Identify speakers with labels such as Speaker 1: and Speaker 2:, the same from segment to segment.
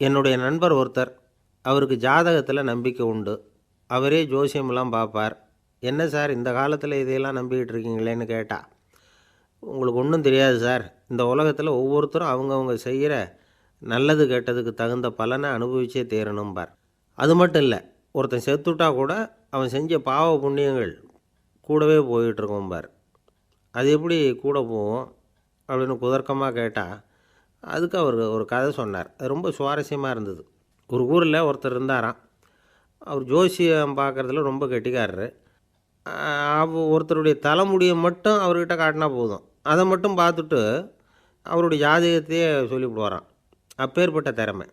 Speaker 1: என்னுடைய நண்பர் ஒருத்தர் அவருக்கு ஜாதகத்தில் நம்பிக்கை உண்டு. அவரே ஜோசியமெல்லாம் பார்ப்பார். என்ன சார் இந்த காலத்தில் இதையெல்லாம் நம்பிக்கிட்டு இருக்கீங்களேன்னு கேட்டால் உங்களுக்கு ஒன்றும் தெரியாது சார். இந்த உலகத்தில் ஒவ்வொருத்தரும் அவங்கவுங்க செய்கிற நல்லது கெட்டதுக்கு தகுந்த பலனை அனுபவிச்சே தேரணும்பார். அது மட்டும் இல்லை ஒருத்தன் செத்துட்டா கூட அவன் செஞ்ச பாவ புண்ணியங்கள் கூடவே போயிட்டுருக்கோம்பார் அது எப்படி கூட போகும்? அப்படின்னு குதர்க்கமாக கேட்டால் அதுக்கு அவர் ஒரு கதை சொன்னார். அது ரொம்ப சுவாரஸ்யமாக இருந்தது. ஒரு ஊரில் ஒருத்தர் இருந்தாராம். அவர் ஜோசியம் பார்க்குறதுல ரொம்ப கெட்டிக்காரரு. அவ ஒருத்தருடைய தலைமுடியை மட்டும் அவர்கிட்ட காட்டினா போதும். அதை மட்டும் பார்த்துட்டு அவருடைய ஜாதகத்தையே சொல்லிவிடுவாராம். அப்பேற்பட்ட திறமை.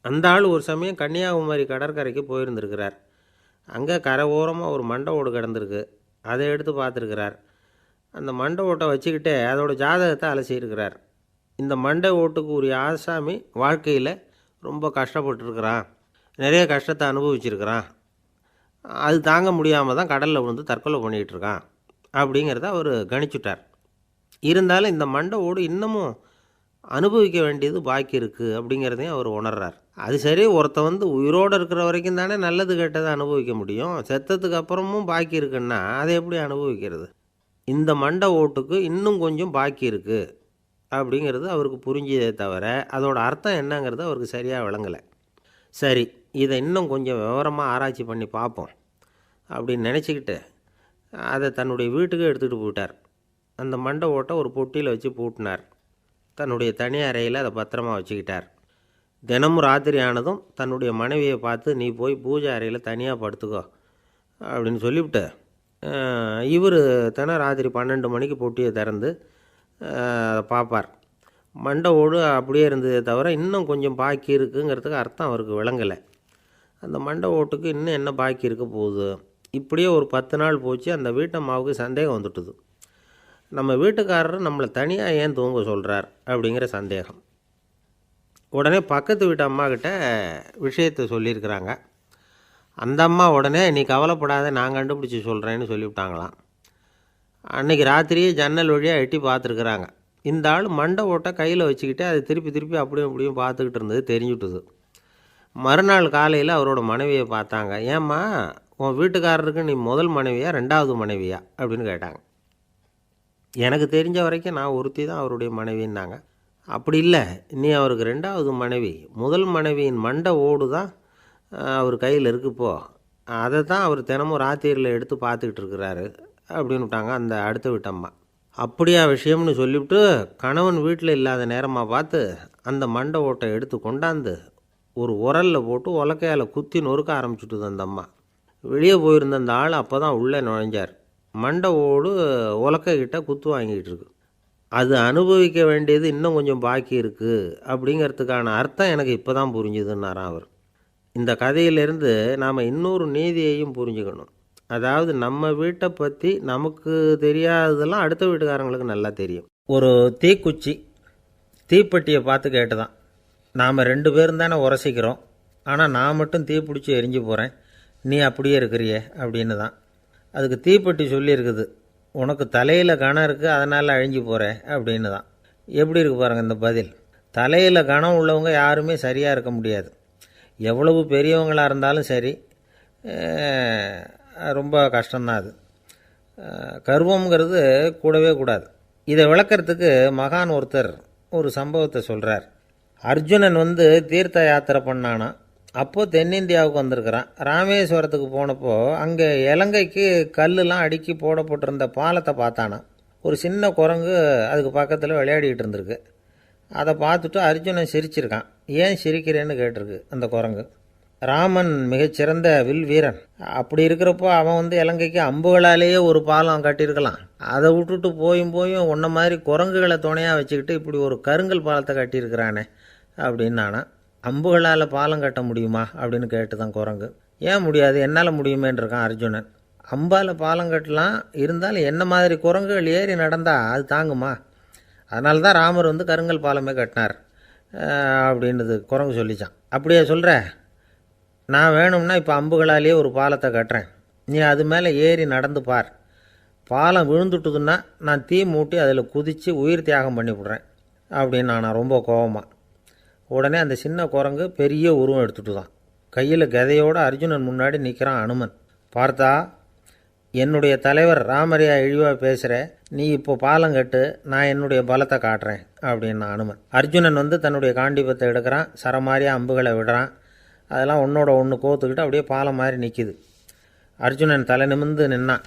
Speaker 1: அந்த ஆள் ஒரு சமயம் கன்னியாகுமரி கடற்கரைக்கு போயிருந்திருக்கிறார். அங்கே கரை ஓரமாக ஒரு மண்டை ஓடு கிடந்திருக்கு. அதை எடுத்து பார்த்துருக்கிறார். அந்த மண்டை ஓட்டை வச்சுக்கிட்டே அதோட ஜாதகத்தை அலசியிருக்கிறார். இந்த மண்டை ஓட்டுக்கு உரிய ஆசாமி வாழ்க்கையில் ரொம்ப கஷ்டப்பட்டுருக்கிறான். நிறைய கஷ்டத்தை அனுபவிச்சிருக்கிறான். அது தாங்க முடியாமல் தான் கடலில் விழுந்து தற்கொலை பண்ணிகிட்டு இருக்கான் அப்படிங்கிறத அவர் கணிச்சுட்டார். இருந்தாலும் இந்த மண்டை ஓடு இன்னமும் அனுபவிக்க வேண்டியது பாக்கி இருக்குது அப்படிங்கிறதையும் அவர் உணர்றார். அது சரி ஒருத்தன் வந்து உயிரோடு இருக்கிற வரைக்கும் தானே நல்லது கெட்டதை அனுபவிக்க முடியும். செத்ததுக்கு அப்புறமும் பாக்கி இருக்குன்னா அதை எப்படி அனுபவிக்கிறது? இந்த மண்டை ஓட்டுக்கு இன்னும் கொஞ்சம் பாக்கி இருக்குது அப்படிங்கிறது அவருக்கு புரிஞ்சதே தவிர அதோட அர்த்தம் என்னங்கிறது அவருக்கு சரியாக விளங்கலை. சரி இதை இன்னும் கொஞ்சம் விவரமாக ஆராய்ச்சி பண்ணி பார்ப்போம் அப்படின்னு நினச்சிக்கிட்டு அதை தன்னுடைய வீட்டுக்கு எடுத்துகிட்டு போயிட்டார். அந்த மண்டை ஓட்டை ஒரு பொட்டியில் வச்சு பூட்டினார். தன்னுடைய தனி அறையில் அதை பத்திரமா வச்சுக்கிட்டார். தினமும் ராத்திரி ஆனதும் தன்னுடைய மனைவியை பார்த்து நீ போய் பூஜை அறையில் தனியாக படுத்துக்கோ அப்படின்னு சொல்லிவிட்டு இவர் தினம் ராத்திரி பன்னெண்டு மணிக்கு பொட்டியை திறந்து அதை பார்ப்பார். மண்டை ஓடு அப்படியே இருந்ததே தவிர இன்னும் கொஞ்சம் பாக்கி இருக்குங்கிறதுக்கு அர்த்தம் அவருக்கு விளங்கலை. அந்த மண்டை ஓட்டுக்கு இன்னும் என்ன பாக்கி இருக்க போகுது? இப்படியே ஒரு பத்து நாள் போச்சு அந்த வீட்டம்மாவுக்கு சந்தேகம் வந்துட்டுது. நம்ம வீட்டுக்காரர் நம்மளை தனியாக ஏன் தூங்க சொல்கிறார் அப்படிங்கிற சந்தேகம். உடனே பக்கத்து வீட்டு அம்மாக்கிட்ட விஷயத்தை சொல்லியிருக்கிறாங்க. அந்த அம்மா உடனே நீ கவலைப்படாத நான் கண்டுபிடிச்சி சொல்கிறேன்னு சொல்லிவிட்டாங்களாம். அன்னைக்கு ராத்திரியே ஜன்னல் வழியாக எட்டி பார்த்துருக்குறாங்க. இந்த ஆள் மண்டை ஓட்டை கையில் வச்சுக்கிட்டு அதை திருப்பி திருப்பி அப்படியும் அப்படியும் பார்த்துக்கிட்டு இருந்தது தெரிஞ்சுட்டுது மறுநாள் காலையில் அவரோட மனைவியை பார்த்தாங்க. ஏம்மா உன் வீட்டுக்காரருக்கு நீ முதல் மனைவியா ரெண்டாவது மனைவியா? அப்படின்னு கேட்டாங்க. எனக்கு தெரிஞ்ச வரைக்கும் நான் ஒருத்தி தான் அவருடைய மனைவின்னாங்க. அப்படி இல்லை. நீ அவருக்கு ரெண்டாவது மனைவி. முதல் மனைவியின் மண்டை ஓடு தான் அவர் கையில் இருக்குப்போ அதை தான் அவர் தினமும் ராத்திரியில் எடுத்து பார்த்துக்கிட்டு இருக்கிறாரு. அப்படின்னு விட்டாங்க அந்த அடுத்த வீட்டம்மா அப்படியா விஷயம்னு சொல்லிவிட்டு கணவன் வீட்டில் இல்லாத நேரமாக பார்த்து அந்த மண்டை ஓட்டை எடுத்து கொண்டாந்து ஒரு உரலில் போட்டு உலக்கையால் குத்தி நொறுக்க ஆரம்பிச்சுட்டுது அந்த அம்மா. வெளியே போயிருந்த அந்த ஆள் அப்போ தான் உள்ளே நுழைஞ்சார். மண்டை ஓடு உலக்கைக்கிட்ட குத்து வாங்கிட்டு இருக்கு. அது அனுபவிக்க வேண்டியது இன்னும் கொஞ்சம் பாக்கி இருக்குது அப்படிங்கிறதுக்கான அர்த்தம் எனக்கு இப்போ தான் புரிஞ்சுதுன்னாராம் அவர். இந்த கதையிலேருந்து நாம் இன்னொரு நீதியையும் புரிஞ்சுக்கணும். அதாவது நம்ம வீட்டை பற்றி நமக்கு தெரியாததெல்லாம் அடுத்த வீட்டுக்காரங்களுக்கு நல்லா தெரியும். ஒரு தீக்குச்சி தீப்பெட்டியை பார்த்து கேட்டு தான் நாம் ரெண்டு பேரும் தானே உரசிக்கிறோம். ஆனால் நான் மட்டும் தீ பிடிச்சி எரிஞ்சு போகிறேன் நீ அப்படியே இருக்கிறியே அப்படின்னு தான் அதுக்கு தீப்பெட்டி சொல்லியிருக்குது. உனக்கு தலையில் கணம் இருக்குது அதனால் அழிஞ்சு போகிற அப்படின்னு தான் எப்படி இருக்கு பாருங்கள் இந்த பதில். தலையில் கணம் உள்ளவங்க யாருமே சரியாக இருக்க முடியாது. எவ்வளவு பெரியவங்களாக இருந்தாலும் சரி ரொம்ப கஷ்டம்தான் அது. அஹ், கர்வம்ங்கிறது கூடவே கூடாது. இதை விளக்கிறதுக்கு மகான் ஒருத்தர் ஒரு சம்பவத்தை சொல்கிறார் அர்ஜுனன் வந்து தீர்த்த யாத்திரை பண்ணானா? அப்போது தென்னிந்தியாவுக்கு வந்திருக்கிறான். ராமேஸ்வரத்துக்கு போனப்போ அங்கே இலங்கைக்கு கல்லுலாம் அடுக்கி போடப்பட்டிருந்த பாலத்தை பார்த்தானா? ஒரு சின்ன குரங்கு அதுக்கு பக்கத்தில் விளையாடிக்கிட்டு இருந்திருக்கு. அதை பார்த்துட்டு அர்ஜுனன் சிரிச்சிருக்கான். ஏன் சிரிக்கிறேன்னு கேட்டிருக்கு அந்த குரங்கு? ராமன் மிகச்சிறந்த வில் வீரன் அப்படி இருக்கிறப்போ அவன் வந்து இலங்கைக்கு அம்புகளாலேயே ஒரு பாலம் கட்டியிருக்கலாம். அதை விட்டுட்டு போயும் போயும் உன்ன மாதிரி குரங்குகளை துணையாக வச்சுக்கிட்டு இப்படி ஒரு கருங்கல் பாலத்தை கட்டியிருக்கிறானே அப்படின்னு நானா அம்புகளால் பாலம் கட்ட முடியுமா? அப்படின்னு கேட்டு தான் குரங்கு. ஏன் முடியாது? என்னால் முடியுமேன்றிருக்கான் அர்ஜுனன். அம்பால் பாலம் கட்டலாம். இருந்தாலும் என்ன மாதிரி குரங்குகள் ஏறி நடந்தால் அது தாங்குமா? அதனால தான் ராமர் வந்து கருங்கல் பாலமே கட்டினார். அப்படின்றது அப்படின்னுது குரங்கு சொல்லிச்சான். அப்படியே சொல்கிற நான் வேணும்னா இப்போ அம்புகளாலேயே ஒரு பாலத்தை கட்டுறேன். நீ அது மேலே ஏறி நடந்து பார். பாலம் விழுந்துட்டுதுன்னா நான் தீ மூட்டி அதில் குதித்து உயிர் தியாகம் பண்ணிவிடுறேன் அப்படின்னு நான் ரொம்ப கோவமாக உடனே அந்த சின்ன குரங்கு பெரிய உருவம் எடுத்துட்டு தான் கையில் கதையோடு அர்ஜுனன் முன்னாடி நிற்கிறான் அனுமன். பார்த்தா என்னுடைய தலைவர் ராமரியா இழிவாக பேசுகிற நீ இப்போ பாலம் கட்டு நான் என்னுடைய பலத்தை காட்டுறேன் அப்படின்னா அனுமன். அர்ஜுனன் வந்து தன்னுடைய காண்டிபத்தை எடுக்கிறான். சரமாரியாக அம்புகளை விடுறான். அதெல்லாம் ஒன்றோட ஒன்று கோத்துக்கிட்டு அப்படியே பாலம் மாதிரி நிற்கிது அர்ஜுனன் தலை நிமிர்ந்து நின்னான்.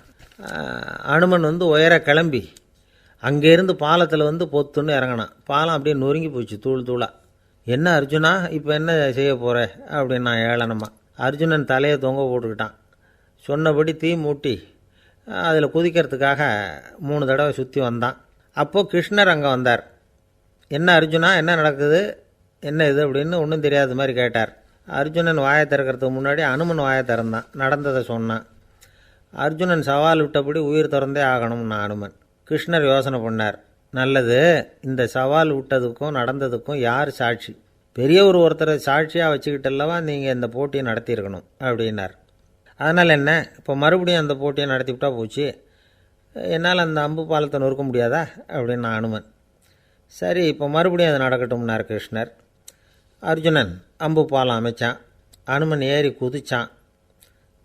Speaker 1: அனுமன் வந்து உயர கிளம்பி அங்கேருந்து பாலத்தில் வந்து பொத்துன்னு இறங்கினான். பாலம் அப்படியே நொறுங்கி போச்சு தூள் தூளாக என்ன அர்ஜுனா இப்போ என்ன செய்ய போகிற அப்படின்னா ஏளனமாக அர்ஜுனன் தலையை தொங்க போட்டுக்கிட்டான். சொன்னபடி தீ மூட்டி அதில் குதிக்கிறதுக்காக மூணு தடவை சுற்றி வந்தான். அப்போது கிருஷ்ணர் அங்கே வந்தார். என்ன அர்ஜுனா என்ன நடக்குது? என்ன இது அப்படின்னு ஒன்றும் தெரியாத மாதிரி கேட்டார். அர்ஜுனன் வாயை திறக்கிறதுக்கு முன்னாடி அனுமன் வாயை திறந்தான். நடந்ததை சொன்னான். அர்ஜுனன் சவால் விட்டபடி உயிர் திறந்தே ஆகணும்னு அனுமன். கிருஷ்ணர் யோசனை பண்ணார். நல்லது இந்த சவால் விட்டதுக்கும் நடந்ததுக்கும் யார் சாட்சி? பெரியவர் ஒருத்தரை சாட்சியாக வச்சுக்கிட்டல்லவா நீங்கள் இந்த போட்டியை நடத்தியிருக்கணும் அப்படின்னார். அதனால் என்ன இப்போ மறுபடியும் அந்த போட்டியை நடத்திவிட்டா போச்சு. என்னால் அந்த அம்பு பாலத்தை நொறுக்க முடியாதா அப்படின்னு அனுமன். சரி இப்போ மறுபடியும் அது நடக்கட்டும்னார் கிருஷ்ணர். அர்ஜுனன் அம்பு பாலம் அமைச்சான். அனுமன் ஏறி குதிச்சான்.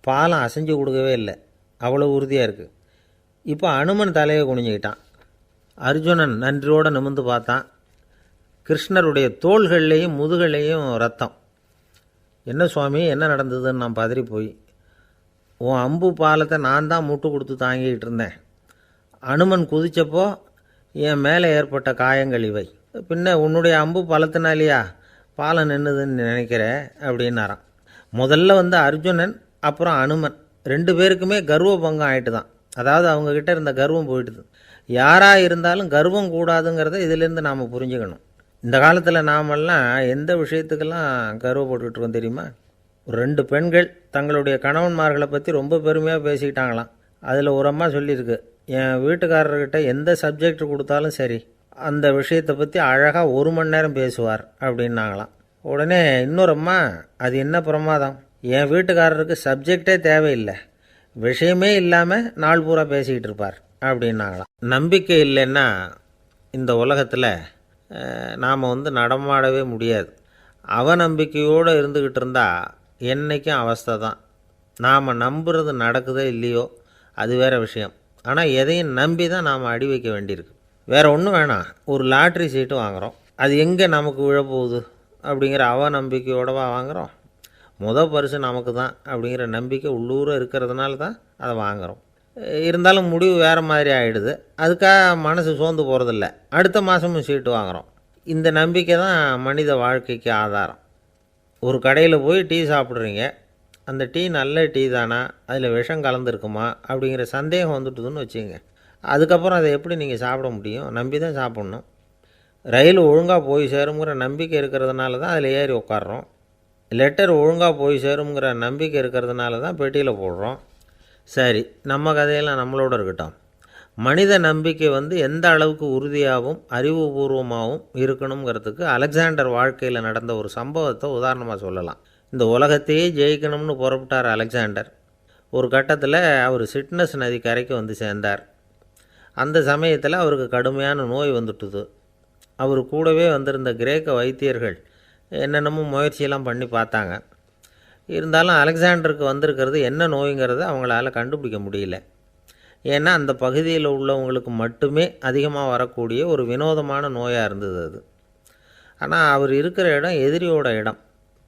Speaker 1: பாலம் அசைஞ்சு கொடுக்கவே இல்லை. அவ்வளோ உறுதியாக இருக்குது இப்போ அனுமன் தலையை குனிஞ்சுக்கிட்டான். அர்ஜுனன் நன்றியோடு நிமிர்ந்து பார்த்தான். கிருஷ்ணருடைய தோள்கள்லேயும் முதுகள்லேயும் ரத்தம். என்ன சுவாமி என்ன நடந்ததுன்னு நான் பதறி போய் உன் அம்பு பாலத்தை நான் தான் முட்டு கொடுத்து தாங்கிக்கிட்டு இருந்தேன். அனுமன் குதித்தப்போ என் மேலே ஏற்பட்ட காயங்கள் இவை. பின்ன உன்னுடைய அம்பு பலத்தினாலேயா? பாலம் நின்றுதுன்னு நினைக்கிற அப்படின்னாராம். முதல்ல வந்து அர்ஜுனன் அப்புறம் அனுமன். ரெண்டு பேருக்குமே கர்வ பங்கம் தான் அதாவது அவங்கக்கிட்ட இருந்த கர்வம் போயிட்டுது. யாராக இருந்தாலும் கர்வம் கூடாதுங்கிறத இதிலேருந்து நாம் புரிஞ்சுக்கணும். இந்த காலத்தில் நாமெல்லாம் எந்த விஷயத்துக்கெல்லாம் கர்வப்பட்டுக்கிட்டு இருக்கோம் தெரியுமா? ஒரு ரெண்டு பெண்கள் தங்களுடைய கணவன்மார்களை பற்றி ரொம்ப பெருமையாக பேசிக்கிட்டாங்களாம். அதில் ஒரு அம்மா சொல்லியிருக்கு என் வீட்டுக்காரர்கிட்ட எந்த சப்ஜெக்ட் கொடுத்தாலும் சரி அந்த விஷயத்தை பற்றி அழகாக ஒரு மணி நேரம் பேசுவார் அப்படின்னாங்களாம். உடனே இன்னொரு அம்மா அது என்ன பிரமாதம்? என் வீட்டுக்காரருக்கு சப்ஜெக்டே தேவையில்லை. விஷயமே இல்லாமல் நாள் பூரா பேசிக்கிட்டு இருப்பார் அப்படின்னாங்களாம். நம்பிக்கை இல்லைன்னா இந்த உலகத்தில் நாம் வந்து நடமாடவே முடியாது. அவநம்பிக்கையோடு இருந்துக்கிட்டு இருந்தால் என்றைக்கும் அவஸ்தை தான். நாம் நம்புறது நடக்குதோ இல்லையோ அது வேற விஷயம். ஆனால் எதையும் நம்பி தான் நாம் அடி வைக்க வேண்டியிருக்கு. வேறு ஒன்றும் வேணாம். ஒரு லாட்ரி சீட்டு வாங்குகிறோம் அது எங்கே நமக்கு விழப்போகுது அப்படிங்கிற அவநம்பிக்கையோடவா வாங்குகிறோம் முத பரிசு நமக்கு தான் அப்படிங்கிற நம்பிக்கை உள்ளூர இருக்கிறதுனால தான் அதை வாங்குகிறோம் இருந்தாலும் முடிவு வேறு மாதிரி ஆகிடுது அதுக்காக மனசு சோர்ந்து போகிறதில்ல அடுத்த மாதமும் சீட்டு வாங்குகிறோம் இந்த நம்பிக்கை தான் மனித வாழ்க்கைக்கு ஆதாரம். ஒரு கடையில் போய் டீ சாப்பிட்றீங்க. அந்த டீ நல்ல டீ தானா? அதில் விஷம் கலந்துருக்குமா? அப்படிங்கிற சந்தேகம் வந்துட்டுதுன்னு வச்சுங்க அதுக்கப்புறம் அதை எப்படி நீங்கள் சாப்பிட முடியும்? நம்பி தான் சாப்பிட்ணும். ரயில் ஒழுங்காக போய் சேருங்கிற நம்பிக்கை இருக்கிறதுனால தான் அதில் ஏறி உட்காடுறோம் லெட்டர் ஒழுங்காக போய் சேருங்கிற நம்பிக்கை இருக்கிறதுனால தான் பெட்டியில் போடுறோம். சரி நம்ம கதையெல்லாம் நம்மளோட இருக்கட்டும். மனித நம்பிக்கை வந்து எந்த அளவுக்கு உறுதியாகவும் அறிவுபூர்வமாகவும் இருக்கணுங்கிறதுக்கு அலெக்சாண்டர் வாழ்க்கையில் நடந்த ஒரு சம்பவத்தை உதாரணமாக சொல்லலாம். இந்த உலகத்தையே ஜெயிக்கணும்னு புறப்பட்டார் அலெக்சாண்டர். ஒரு கட்டத்தில் அவர் சிட்னஸ் நதி கரைக்கு வந்து சேர்ந்தார். அந்த சமயத்தில் அவருக்கு கடுமையான நோய் வந்துட்டுது. அவர் கூடவே வந்திருந்த கிரேக்க வைத்தியர்கள் என்னென்னமோ முயற்சியெல்லாம் பண்ணி பார்த்தாங்க. இருந்தாலும் அலெக்சாண்டருக்கு வந்திருக்கிறது என்ன நோய்ங்கிறத அவங்களால கண்டுபிடிக்க முடியல. ஏன்னா அந்த பகுதியில் உள்ளவங்களுக்கு மட்டுமே அதிகமாக வரக்கூடிய ஒரு வினோதமான நோயாக இருந்தது அது. ஆனால் அவர் இருக்கிற இடம் எதிரியோட இடம்.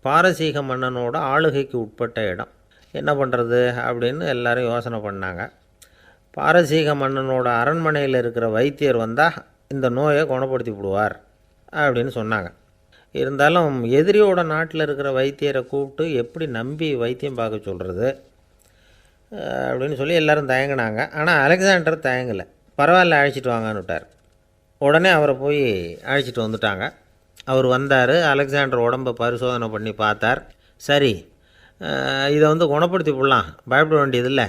Speaker 1: பாரசீக மன்னனோட ஆளுகைக்கு உட்பட்ட இடம். என்ன பண்ணுறது அப்படின்னு எல்லாரும் யோசனை பண்ணாங்க. பாரசீக மன்னனோட அரண்மனையில் இருக்கிற வைத்தியர் வந்தால் இந்த நோயை குணப்படுத்தி விடுவார் அப்படின்னு சொன்னாங்க. இருந்தாலும் எதிரியோட நாட்டில் இருக்கிற வைத்தியரை கூப்பிட்டு எப்படி நம்பி வைத்தியம் பார்க்க சொல்கிறது அப்படின்னு சொல்லி எல்லோரும் தயங்கினாங்க. ஆனால் அலெக்சாண்டர் தயங்கலை. பரவாயில்ல அழைச்சிட்டு வாங்கன்னு விட்டார் உடனே அவரை போய் அழைச்சிட்டு வந்துட்டாங்க. அவர் வந்தார் அலெக்சாண்டர் உடம்பை பரிசோதனை பண்ணி பார்த்தார். சரி இதை வந்து குணப்படுத்தி விடலாம் பயப்பட வேண்டியதில்லை.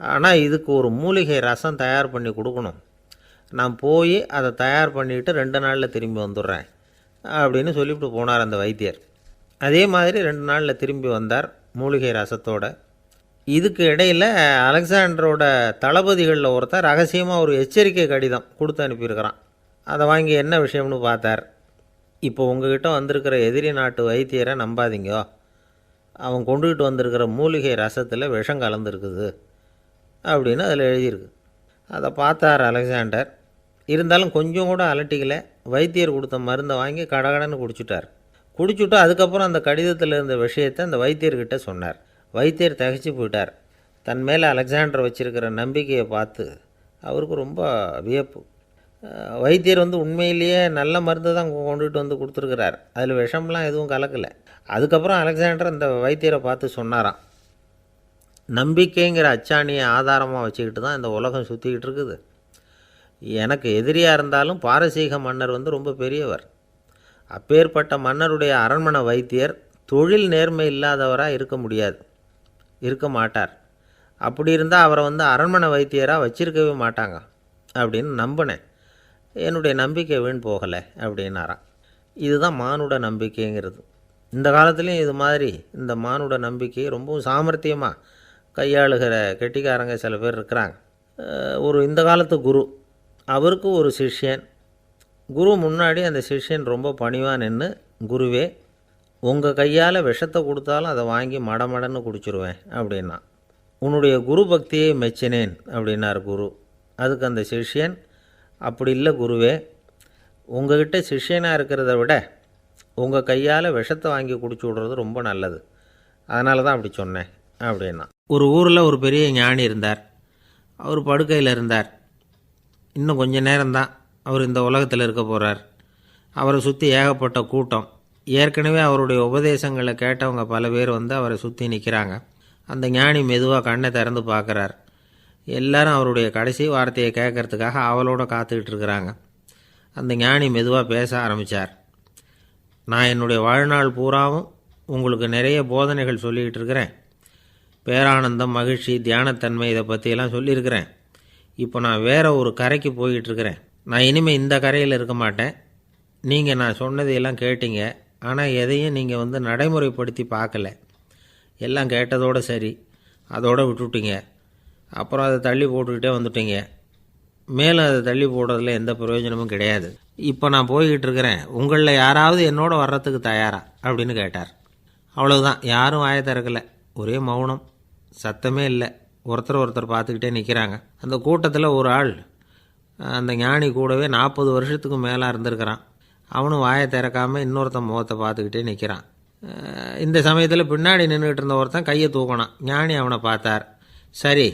Speaker 1: ஆனால் இதுக்கு ஒரு மூலிகை ரசம் தயார் பண்ணி கொடுக்கணும். நான் போய் அதை தயார் பண்ணிவிட்டு ரெண்டு நாளில் திரும்பி வந்துடுறேன் அப்படின்னு சொல்லிவிட்டு போனார் அந்த வைத்தியர். அதே மாதிரி ரெண்டு நாளில் திரும்பி வந்தார் மூலிகை ரசத்தோட. இதுக்கு இடையில் அலெக்சாண்டரோட தளபதிகளில் ஒருத்தர் ரகசியமாக ஒரு எச்சரிக்கை கடிதம் கொடுத்து அனுப்பியிருக்கிறான். அதை வாங்கி என்ன விஷயம்னு பார்த்தார். இப்போ உங்ககிட்ட வந்திருக்கிற எதிரி நாட்டு வைத்தியரை நம்பாதீங்க. அவன் கொண்டுகிட்டு வந்திருக்கிற மூலிகை ரசத்தில் விஷம் கலந்துருக்குது. அப்படின்னு அதில் எழுதியிருக்கு. அதை பார்த்தார் அலெக்சாண்டர். இருந்தாலும் கொஞ்சம் கூட அலட்டிக்கல. வைத்தியர் கொடுத்த மருந்தை வாங்கி கடகடன்னு குடிச்சிட்டார். குடிச்சுட்டு அதுக்கப்புறம் அந்த கடிதத்தில் இருந்த விஷயத்தை அந்த வைத்தியர்கிட்ட சொன்னார். வைத்தியர் தகச்சு போயிட்டார். தன் மேலே அலெக்சாண்டர் வச்சுருக்கிற நம்பிக்கையை பார்த்து அவருக்கு ரொம்ப வியப்பு. வைத்தியர் வந்து உண்மையிலேயே நல்ல மருந்து தான் கொண்டுகிட்டு வந்து கொடுத்துருக்கிறார். அதில் விஷம்லாம் எதுவும் கலக்கலை. அதுக்கப்புறம் அலெக்சாண்டர் அந்த வைத்தியரை பார்த்து சொன்னாராம். நம்பிக்கைங்கிற அச்சாணியை ஆதாரமாக வச்சுக்கிட்டு தான் இந்த உலகம் சுற்றிக்கிட்டு இருக்குது. எனக்கு எதிரியாக இருந்தாலும் பாரசீக மன்னர் வந்து ரொம்ப பெரியவர். அப்பேற்பட்ட மன்னருடைய அரண்மனை வைத்தியர் தொழில் நேர்மை இல்லாதவராக இருக்க முடியாது. இருக்க மாட்டார். அப்படி இருந்தால் அவரை வந்து அரண்மனை வைத்தியராக வச்சிருக்கவே மாட்டாங்க அப்படின்னு நம்பினேன். என்னுடைய நம்பிக்கை வீண் போகலை அப்படின்னாராம். இதுதான் மானுட நம்பிக்கைங்கிறது. இந்த காலத்துலேயும் இது மாதிரி. இந்த மானுட நம்பிக்கை ரொம்பவும் சாமர்த்தியமாக கையாளுகிற கெட்டிக்காரங்க சில பேர் இருக்கிறாங்க. ஒரு இந்த காலத்து குரு அவருக்கு ஒரு சிஷ்யன். குரு முன்னாடி அந்த சிஷ்யன் ரொம்ப பணிவாக நின்று குருவே உங்கள் கையால் விஷத்தை கொடுத்தாலும் அதை வாங்கி மடமடன்னு குடிச்சிருவேன் அப்படின்னா. உன்னுடைய குரு பக்தியை மெச்சினேன் அப்படின்னார் குரு. அதுக்கு அந்த சிஷ்யன் அப்படி இல்லை குருவே உங்ககிட்ட சிஷ்யனாக இருக்கிறத விட உங்கள் கையால் விஷத்தை வாங்கி குடிச்சு விடுறது ரொம்ப நல்லது. அதனால தான் அப்படி சொன்னேன். அப்படின்னா. ஒரு ஊரில் ஒரு பெரிய ஞானி இருந்தார். அவர் படுக்கையில் இருந்தார். இன்னும் கொஞ்ச நேரம்தான் அவர் இந்த உலகத்தில் இருக்க போகிறார் அவரை சுற்றி ஏகப்பட்ட கூட்டம். ஏற்கனவே அவருடைய உபதேசங்களை கேட்டவங்க பல பேர் வந்து அவரை சுற்றி நிற்கிறாங்க அந்த ஞானி மெதுவாக கண்ணை திறந்து பார்க்குறார். எல்லாரும் அவருடைய கடைசி வார்த்தையை கேட்கறதுக்காக அவளோட காத்துக்கிட்டு இருக்கிறாங்க. அந்த ஞானி மெதுவாக பேச ஆரம்பித்தார் நான் என்னுடைய வாழ்நாள் பூராவும் உங்களுக்கு நிறைய போதனைகள் சொல்லிக்கிட்டு இருக்கிறேன். பேரானந்தம் மகிழ்ச்சி தியானத்தன்மை இதை பற்றியெல்லாம் சொல்லியிருக்கிறேன். இப்போ நான் வேறு ஒரு கரைக்கு போய்கிட்டு இருக்கிறேன் நான் இனிமேல் இந்த கரையில் இருக்க மாட்டேன். நீங்கள் நான் சொன்னதையெல்லாம் கேட்டீங்க. ஆனால் எதையும் நீங்கள் வந்து நடைமுறைப்படுத்தி பார்க்கல. எல்லாம் கேட்டதோட சரி. அதோடு விட்டுட்டீங்க. அப்புறம் அதை தள்ளி போட்டுக்கிட்டே வந்துட்டீங்க. மேலும் அதை தள்ளி போடுறதுல எந்த பிரயோஜனமும் கிடையாது. இப்போ நான் போய்கிட்டு இருக்கிறேன் உங்களில் யாராவது என்னோட வர்றதுக்கு தயாரா? அப்படின்னு கேட்டார். அவ்வளவுதான். யாரும் வாய திறக்கல. ஒரே மௌனம். சத்தமே இல்லை. ஒருத்தர் ஒருத்தர் பார்த்துக்கிட்டே நிற்கிறாங்க அந்த கூட்டத்தில் ஒரு ஆள் அந்த ஞானி கூடவே நாற்பது வருஷத்துக்கு மேலே இருந்திருக்கிறான். அவனும் வாயை திறக்காமல் இன்னொருத்தன் முகத்தை பார்த்துக்கிட்டே நிற்கிறான் இந்த சமயத்தில் பின்னாடி நின்றுக்கிட்டு இருந்த ஒருத்தன் கையை தூக்கினான். ஞானி அவனை பார்த்தார். சரி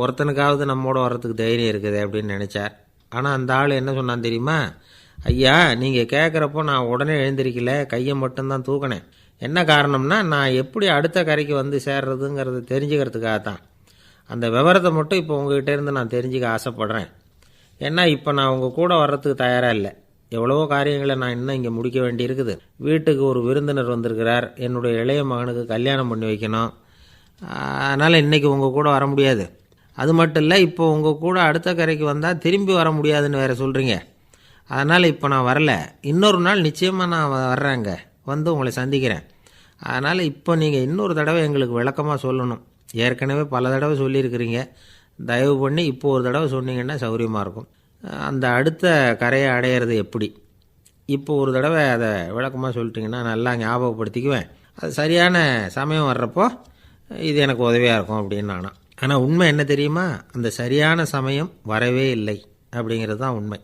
Speaker 1: ஒருத்தனுக்காவது நம்மோட வர்றதுக்கு தைரியம் இருக்குது அப்படின்னு நினச்சார். ஆனால் அந்த ஆள் என்ன சொன்னான் தெரியுமா? ஐயா நீங்கள் கேட்குறப்போ நான் உடனே எழுந்திருக்கல கையை மட்டும்தான் தூக்கினேன். என்ன காரணம்னா நான் எப்படி அடுத்த கரைக்கு வந்து சேர்றதுங்கிறத தெரிஞ்சுக்கிறதுக்காக தான் அந்த விவரத்தை மட்டும் இப்போ உங்ககிட்ட இருந்து நான் தெரிஞ்சுக்க ஆசைப்பட்றேன். ஏன்னா இப்போ நான் உங்கள் கூட வர்றதுக்கு தயாராக இல்லை. எவ்வளவோ காரியங்களை நான் இன்னும் இங்கே முடிக்க வேண்டியிருக்குது. வீட்டுக்கு ஒரு விருந்தினர் வந்திருக்கிறார். என்னுடைய இளைய மகனுக்கு கல்யாணம் பண்ணி வைக்கணும். அதனால் இன்றைக்கி உங்கள் கூட வர முடியாது. அது மட்டும் இல்லை இப்போ உங்கள் கூட அடுத்த கரைக்கு வந்தால் திரும்பி வர முடியாதுன்னு வேறு சொல்கிறீங்க அதனால் இப்போ நான் வரல. இன்னொரு நாள் நிச்சயமாக நான் வர்றேங்க. வந்து உங்களை சந்திக்கிறேன். அதனால் இப்போ நீங்கள் இன்னொரு தடவை எங்களுக்கு விளக்கமாக சொல்லணும். ஏற்கனவே பல தடவை சொல்லியிருக்கிறீங்க. தயவு பண்ணி இப்போ ஒரு தடவை சொன்னீங்கன்னா சௌகரியமாக இருக்கும். அந்த அடுத்த கரையை அடையிறது எப்படி? இப்போ ஒரு தடவை அதை விளக்கமாக சொல்லிட்டிங்கன்னா நல்லா ஞாபகப்படுத்திக்குவேன். அது சரியான சமயம் வர்றப்போ இது எனக்கு உதவியாக இருக்கும் அப்படின்னு நானா. ஆனால் உண்மை என்ன தெரியுமா? அந்த சரியான சமயம் வரவே இல்லை அப்படிங்கிறது தான் உண்மை.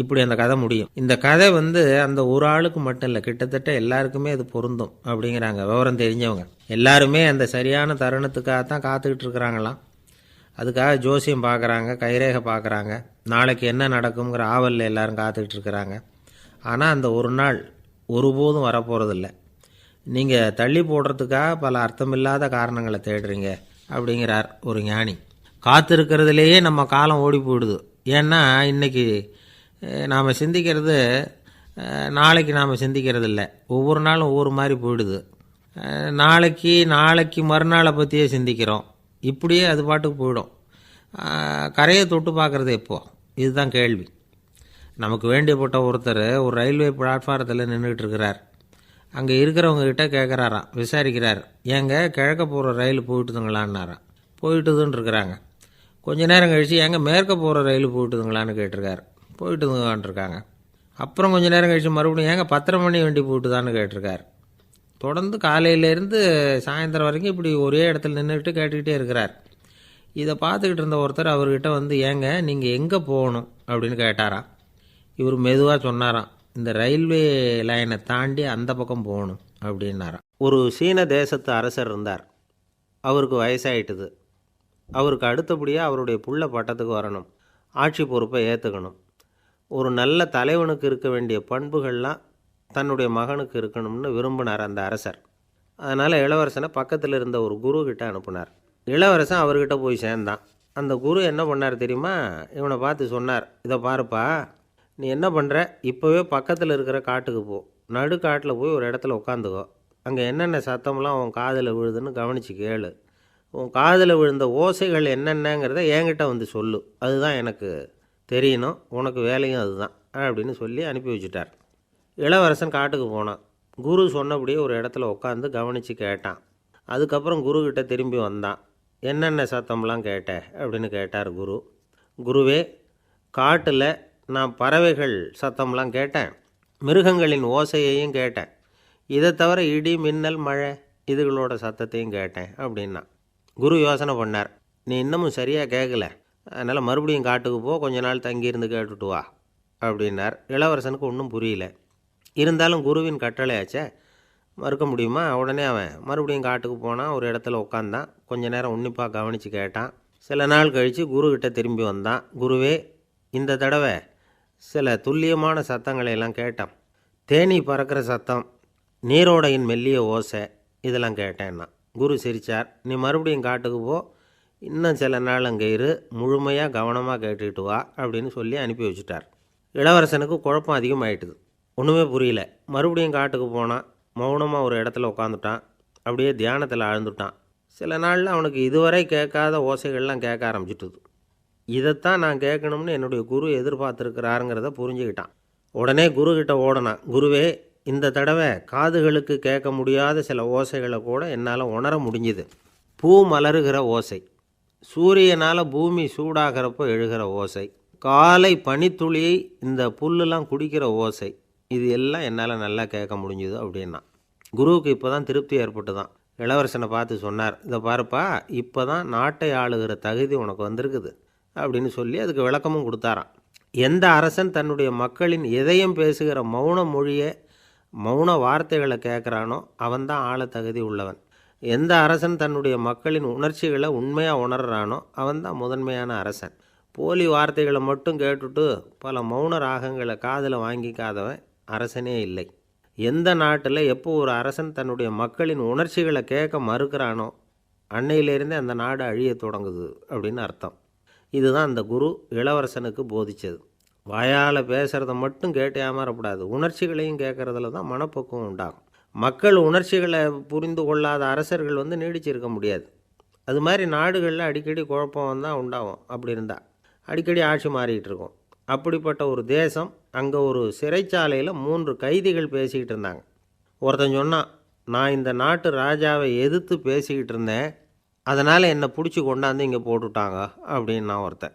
Speaker 1: இப்படி அந்த கதை முடியும். இந்த கதை வந்து அந்த ஒரு ஆளுக்கு மட்டும் இல்லை கிட்டத்தட்ட எல்லாருக்குமே அது பொருந்தும் அப்படிங்கிறாங்க விவரம் தெரிஞ்சவங்க. எல்லாருமே அந்த சரியான தருணத்துக்காக தான் காத்துக்கிட்டு இருக்கிறாங்களாம். அதுக்காக ஜோசியம் பார்க்குறாங்க கைரேகை பார்க்குறாங்க நாளைக்கு என்ன நடக்குங்கிற ஆவலில் எல்லாரும் காத்துக்கிட்டு இருக்கிறாங்க. ஆனால் அந்த ஒரு நாள் ஒருபோதும் வரப்போகிறதில்ல நீங்கள் தள்ளி போடுறதுக்காக பல அர்த்தமில்லாத காரணங்களை தேடுறீங்க அப்படிங்கிறார் ஒரு ஞானி. காத்திருக்கிறதுலேயே நம்ம காலம் ஓடி போயிடுது. ஏன்னா இன்றைக்கி நாம் சிந்திக்கிறது நாளைக்கு நாம் சிந்திக்கிறது இல்லை ஒவ்வொரு நாளும் ஒவ்வொரு மாதிரி போயிடுது. நாளைக்கு நாளைக்கு மறுநாளை பற்றியே சிந்திக்கிறோம். இப்படியே அது பாட்டுக்கு போயிடும். கரையை தொட்டு பார்க்குறது எப்போ? இதுதான் கேள்வி. நமக்கு வேண்டியப்பட்ட ஒருத்தர் ஒரு ரயில்வே பிளாட்ஃபாரத்தில் நின்றுட்டு இருக்கிறார். அங்கே இருக்கிறவங்ககிட்ட கேட்குறாராம் விசாரிக்கிறார். ஏங்க கிழக்க போகிற ரயில் போயிட்டுதுங்களான்னாராம். போயிட்டுதுன்னு இருக்கிறாங்க கொஞ்ச நேரம் கழிச்சு ஏங்க மேற்க போகிற ரயில் போயிட்டுதுங்களான்னு கேட்டிருக்காரு. போயிட்டு இருக்காங்க அப்புறம் கொஞ்ச நேரம் கழித்து மறுபடியும் ஏங்க பத்தரை மணி வண்டி போட்டுதான்னு கேட்டிருக்கார். தொடர்ந்து காலையிலேருந்து சாயந்தரம் வரைக்கும் இப்படி ஒரே இடத்துல நின்றுக்கிட்டு கேட்டுக்கிட்டே இருக்கிறார். இதை பார்த்துக்கிட்டு இருந்த ஒருத்தர் அவர்கிட்ட வந்து ஏங்க நீங்கள் எங்கே போகணும்? அப்படின்னு கேட்டாராம். இவர் மெதுவாக சொன்னாராம் இந்த ரயில்வே லைனை தாண்டி அந்த பக்கம் போகணும் அப்படின்னாராம். ஒரு சீன தேசத்து அரசர் இருந்தார். அவருக்கு வயசாயிட்டுது. அவருக்கு அடுத்தபடியாக அவருடைய புள்ள பட்டத்துக்கு வரணும். ஆட்சி பொறுப்பை ஏற்றுக்கணும் ஒரு நல்ல தலைவனுக்கு இருக்க வேண்டிய பண்புகள்லாம் தன்னுடைய மகனுக்கு இருக்கணும்னு விரும்பினார் அந்த அரசர். அதனால் இளவரசனை பக்கத்தில் இருந்த ஒரு குரு கிட்ட அனுப்புனார். இளவரசன் அவர்கிட்ட போய் சேர்ந்தான். அந்த குரு என்ன பண்ணார் தெரியுமா? இவனை பார்த்து சொன்னார் இதை பாருப்பா நீ என்ன பண்ணுற இப்போவே பக்கத்தில் இருக்கிற காட்டுக்கு போ. நடு காட்டில் போய் ஒரு இடத்துல உட்காந்துக்கோ அங்கே என்னென்ன சத்தம்லாம் உன் காதில் விழுதுன்னு கவனித்து கேளு. உன் காதில் விழுந்த ஓசைகள் என்னென்னங்கிறத என்கிட்ட வந்து சொல்லு. அதுதான் எனக்கு தெரியணும் உனக்கு வேலையும் அதுதான் அப்படின்னு சொல்லி அனுப்பி வச்சுட்டார். இளவரசன் காட்டுக்கு போனான். குரு சொன்னபடியே ஒரு இடத்துல உட்காந்து கவனித்து கேட்டான். அதுக்கப்புறம் குருக்கிட்ட திரும்பி வந்தான். என்னென்ன சத்தம்லாம் கேட்ட? அப்படின்னு கேட்டார் குரு. குருவே காட்டில் நான் பறவைகள் சத்தம்லாம் கேட்டேன். மிருகங்களின் ஓசையையும் கேட்டேன். இதை தவிர இடி மின்னல் மழை இதுகளோட சத்தத்தையும் கேட்டேன் அப்படின்னா குரு யோசனை பண்ணார். நீ இன்னமும் சரியாக கேட்கல அதனால் மறுபடியும் காட்டுக்கு போ கொஞ்ச நாள் தங்கியிருந்து கேட்டுட்டு வா அப்படின்னார். இளவரசனுக்கு ஒன்றும் புரியல. இருந்தாலும் குருவின் கட்டளையாச்சே மறுக்க முடியுமா? உடனே அவன் மறுபடியும் காட்டுக்கு போனான் ஒரு இடத்துல உட்காந்தான் கொஞ்ச நேரம் உன்னிப்பாக கவனித்து கேட்டான். சில நாள் கழித்து குருக்கிட்ட திரும்பி வந்தான். குருவே இந்த தடவை சில துல்லியமான சத்தங்களை எல்லாம் கேட்டான். தேனி பறக்கிற சத்தம் நீரோடையின் மெல்லிய ஓசை இதெல்லாம் கேட்டேன்னா குரு சிரிச்சார். நீ மறுபடியும் காட்டுக்கு போ இன்னும் சில நாள் அங்கே இரு முழுமையாக கவனமாக கேட்டுக்கிட்டு வா அப்படின்னு சொல்லி அனுப்பி வச்சுட்டார். இளவரசனுக்கு குழப்பம் அதிகமாயிட்டுது. ஒன்றுமே புரியல. மறுபடியும் காட்டுக்கு போனான் மௌனமாக ஒரு இடத்துல உட்காந்துட்டான் அப்படியே தியானத்தில் ஆழ்ந்துட்டான். சில நாளில் அவனுக்கு இதுவரை கேட்காத ஓசைகள்லாம் கேட்க ஆரம்பிச்சிட்டுது. இதைத்தான் நான் கேட்கணும்னு என்னுடைய குரு எதிர்பார்த்துருக்கிறாருங்கிறத புரிஞ்சுக்கிட்டான். உடனே குரு கிட்ட ஓடனான். குருவே இந்த தடவை காதுகளுக்கு கேட்க முடியாத சில ஓசைகளை கூட என்னால் உணர முடிஞ்சுது. பூ மலருகிற ஓசை. சூரியனால் பூமி சூடாகிறப்போ எழுகிற ஓசை. காலை பனித்துளியை இந்த புல்லுலாம் குடிக்கிற ஓசை. இது எல்லாம் என்னால் நல்லா கேட்க முடிஞ்சுது அப்படின்னா. குருவுக்கு இப்போ தான் திருப்தி ஏற்பட்டு தான் இளவரசனை பார்த்து சொன்னார் இதை பாருப்பா இப்போ தான் நாட்டை ஆளுகிற தகுதி உனக்கு வந்திருக்குது. அப்படின்னு சொல்லி அதுக்கு விளக்கமும் கொடுத்தாராம். எந்த அரசன் தன்னுடைய மக்களின் இதயம் பேசுகிற மௌன மொழியை மௌன வார்த்தைகளை கேட்குறானோ அவன்தான் ஆள தகுதி உள்ளவன். எந்த அரசன் தன்னுடைய மக்களின் உணர்ச்சிகளை உண்மையாக உணர்றானோ அவன்தான் முதன்மையான அரசன். போலி வார்த்தைகளை மட்டும் கேட்டுட்டு பல மௌன ராகங்களை காதில் வாங்கிக்காதவன் அரசனே இல்லை. எந்த நாட்டில் எப்போ ஒரு அரசன் தன்னுடைய மக்களின் உணர்ச்சிகளை கேட்க மறுக்கிறானோ அன்னையிலேருந்தே அந்த நாடு அழியத் தொடங்குது அப்படின்னு அர்த்தம். இதுதான் அந்த குரு இளவரசனுக்கு போதிச்சது. வாயால் பேசுகிறத மட்டும் கேட்டே ஏமாறக்கூடாது உணர்ச்சிகளையும் கேட்குறதுல தான் மனப்பக்குவம் உண்டாகும். மக்கள் உணர்ச்சிகளை புரிந்து கொள்ளாத அரசர்கள் வந்து நீடிச்சிருக்க முடியாது. அது மாதிரி நாடுகளில் அடிக்கடி குழப்பம் தான் உண்டாகும். அப்படி இருந்தால் அடிக்கடி ஆட்சி மாறிக்கிட்டு இருக்கும். அப்படிப்பட்ட ஒரு தேசம் அங்கே ஒரு சிறைச்சாலையில் மூன்று கைதிகள் பேசிக்கிட்டு இருந்தாங்க. ஒருத்தன் சொன்னான் நான் இந்த நாட்டு ராஜாவை எதிர்த்து பேசிக்கிட்டு இருந்தேன். அதனால் என்னை பிடிச்சி கொண்டாந்து இங்கே போட்டுட்டாங்க. அப்படின்னு நான் ஒருத்தன்.